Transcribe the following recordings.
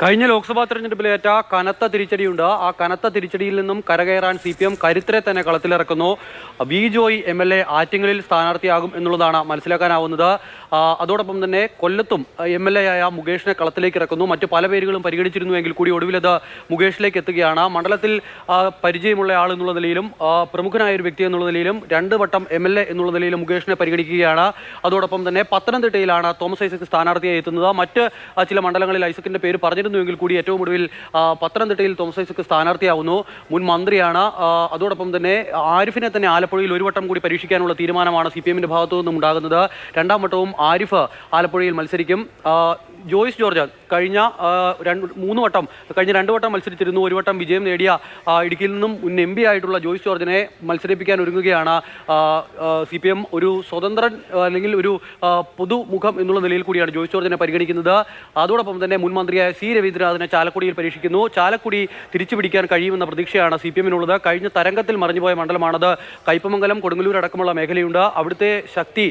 കഴിഞ്ഞ ലോക്സഭാ തെരഞ്ഞെടുപ്പിലേറ്റ കനത്ത തിരിച്ചടിയുണ്ട്. ആ കനത്ത തിരിച്ചടിയിൽ നിന്നും കരകയറാൻ സി പി എം കരുത്തരെ തന്നെ കളത്തിലിറക്കുന്നു. V Joy M L A ആറ്റിങ്ങലിൽ സ്ഥാനാർത്ഥിയാകും എന്നുള്ളതാണ് മനസ്സിലാക്കാനാവുന്നത്. അതോടൊപ്പം തന്നെ കൊല്ലത്തും എം എൽ എ ആയ മുകേഷിനെ കളത്തിലേക്ക് ഇറക്കുന്നു. മറ്റു പല പേരുകളും പരിഗണിച്ചിരുന്നുവെങ്കിൽ കൂടി ഒടുവിലത് മുകേഷിലേക്ക് എത്തുകയാണ്. മണ്ഡലത്തിൽ പരിചയമുള്ള ആൾ എന്നുള്ള നിലയിലും പ്രമുഖനായ ഒരു വ്യക്തി എന്നുള്ള നിലയിലും രണ്ട് വട്ടം എം എൽ എ എന്നുള്ള നിലയിലും മുകേഷിനെ പരിഗണിക്കുകയാണ്. അതോടൊപ്പം തന്നെ പത്തനംതിട്ടയിലാണ് തോമസ് ഐസക് സ്ഥാനാർത്ഥിയായി എത്തുന്നത്. മറ്റ് ചില മണ്ഡലങ്ങളിൽ ഐസക്കിന്റെ പേര് പറഞ്ഞിരുന്നുവെങ്കിൽ കൂടി ഏറ്റവും ഒടുവിൽ പത്തനംതിട്ടയിൽ തോമസ് ഐസക്ക് സ്ഥാനാർത്ഥിയാവുന്നു. മുൻ മന്ത്രിയാണ്. അതോടൊപ്പം തന്നെ ആരിഫിനെ തന്നെ ആലപ്പുഴയിൽ ഒരു വട്ടം കൂടി പരീക്ഷിക്കാനുള്ള തീരുമാനമാണ് സി പി എമ്മിന്റെ ഭാഗത്തു നിന്നും ഉണ്ടാകുന്നത്. രണ്ടാം വട്ടവും ആരിഫ് ആലപ്പുഴയിൽ മത്സരിക്കും. ജോയിസ് ജോർജ് കഴിഞ്ഞ രണ്ട് മൂന്ന് വട്ടം കഴിഞ്ഞ രണ്ട് വട്ടം മത്സരിച്ചിരുന്നു. ഒരു വട്ടം വിജയം നേടിയ ഇടുക്കിയിൽ നിന്നും മുൻ എം പി ആയിട്ടുള്ള ജോയിസ് ജോർജിനെ മത്സരിപ്പിക്കാൻ ഒരുങ്ങുകയാണ്. സി പി എം ഒരു സ്വതന്ത്രൻ അല്ലെങ്കിൽ ഒരു പൊതുമുഖം എന്നുള്ള നിലയിൽ കൂടിയാണ് ജോയിസ് ജോർജിനെ പരിഗണിക്കുന്നത്. അതോടൊപ്പം തന്നെ മുൻ മന്ത്രിയായ സി രവീന്ദ്രനാഥിനെ ചാലക്കുടിയിൽ പരീക്ഷിക്കുന്നു. ചാലക്കുടി തിരിച്ചു പിടിക്കാൻ കഴിയുമെന്ന പ്രതീക്ഷയാണ് സി പി എമ്മിനുള്ളത്. കഴിഞ്ഞ തരംഗത്തിൽ മറിഞ്ഞുപോയ മണ്ഡലമാണത്. കയ്പമംഗലം കൊടുങ്ങല്ലൂർ അടക്കമുള്ള മേഖലയുണ്ട്. അവിടുത്തെ ശക്തി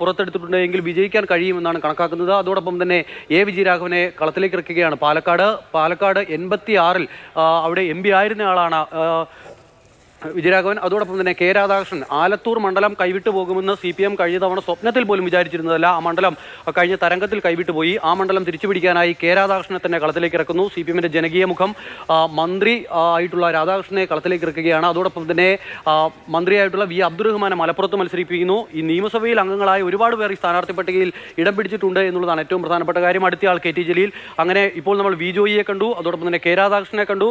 പുറത്തെടുത്തിട്ടുണ്ടെങ്കിൽ വിജയിക്കാൻ കഴിയുമെന്നാണ് കണക്കാക്കുന്നത്. അതോടൊപ്പം തന്നെ എ വിജയരാഘവനെ കളത്തിലേക്ക് ഇറക്കുകയാണ് പാലക്കാട്. പാലക്കാട് എൺപത്തി ആറിൽ അവിടെ എം പി ആയിരുന്ന ആളാണ് വിജയരാഘവൻ അതോടൊപ്പം തന്നെ കെ രാധാകൃഷ്ണൻ. ആലത്തൂർ മണ്ഡലം കൈവിട്ടു പോകുമെന്ന് സി പി എം കഴിഞ്ഞ തവണ സ്വപ്നത്തിൽ പോലും വിചാരിച്ചിരുന്നതല്ല. ആ മണ്ഡലം കഴിഞ്ഞ തരംഗത്തിൽ കൈവിട്ടു പോയി. ആ മണ്ഡലം തിരിച്ചുപിടിക്കാനായി കെ രാധാകൃഷ്ണനെ തന്നെ കളത്തിലേക്ക് ഇറക്കുന്നു. സി പി എമ്മിന്റെ ജനകീയ മുഖം മന്ത്രി ആയിട്ടുള്ള രാധാകൃഷ്ണനെ കളത്തിലേക്ക് ഇറക്കുകയാണ്. അതോടൊപ്പം തന്നെ മന്ത്രിയായിട്ടുള്ള വി. അബ്ദുറഹ്മാനെ മലപ്പുറത്ത് മത്സരിപ്പിക്കുന്നു. ഈ നിയമസഭയിൽ അംഗങ്ങളായ ഒരുപാട് പേർ ഈ സ്ഥാനാർത്ഥി പട്ടികയിൽ ഇടം പിടിച്ചിട്ടുണ്ട് എന്നുള്ളതാണ് ഏറ്റവും പ്രധാനപ്പെട്ട കാര്യം. അടുത്ത ആൾ കെ ടി ജലീൽ. അങ്ങനെ ഇപ്പോൾ നമ്മൾ വി. ജോയിയെ കണ്ടു. അതോടൊപ്പം തന്നെ കെ രാധാകൃഷ്ണനെ കണ്ടു.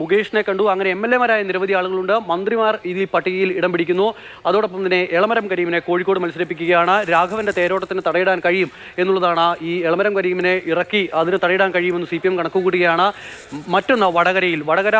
മുകേഷിനെ കണ്ടു. അങ്ങനെ എം എൽ എമാരായ നിരവധി ആളുകളുണ്ട്. മന്ത്രിമാർ ഇതിൽ പട്ടികയിൽ ഇടം പിടിക്കുന്നു. അതോടൊപ്പം തന്നെ എളമരം കരീമിനെ കോഴിക്കോട് മത്സരിപ്പിക്കുകയാണ്. രാഘവന്റെ തേരോട്ടത്തിന് തടയിടാൻ കഴിയും എന്നുള്ളതാണ് ഈ എളമരം കരീമിനെ ഇറക്കി അതിന് തടയിടാൻ കഴിയുമെന്ന് സി പി എം കണക്കുകൂട്ടുകയാണ്. മറ്റൊന്ന് വടകരയിൽ. വടകര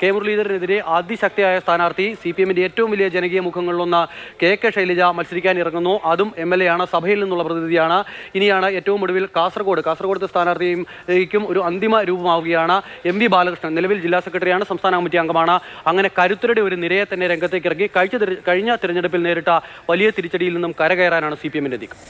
കെ മുരളീധരനെതിരെ അതിശക്തിയായ സ്ഥാനാർത്ഥി സി പി എമ്മിന്റെ ഏറ്റവും വലിയ ജനകീയ മുഖങ്ങളിലൊന്ന് കെ കെ ശൈലജ മത്സരിക്കാൻ ഇറങ്ങുന്നു. അതും എം എൽ എ ആണ് സഭയിൽ നിന്നുള്ള പ്രതിനിധിയാണ്. ഇനിയാണ് ഏറ്റവും ഒടുവിൽ കാസർഗോഡ്. കാസർഗോഡത്തെ സ്ഥാനാർത്ഥിയും ഒരു അന്തിമ രൂപമാവുകയാണ്. എം വി ബാലകൃഷ്ണൻ നിലവിൽ ജില്ലാ സെക്രട്ടറിയാണ് സംസ്ഥാന കമ്മിറ്റി അംഗമാണ്. അങ്ങനെ കരുത്തരുടെ ഒരു നിരയെ തന്നെ രംഗത്തേക്ക് ഇറങ്ങി. കഴിഞ്ഞ കഴിഞ്ഞ തിരഞ്ഞെടുപ്പിൽ നേരിട്ട വലിയ തിരിച്ചടിയിൽ നിന്നും കരകയറാനാണ് സി പി എമ്മിന്റെ നീക്കം.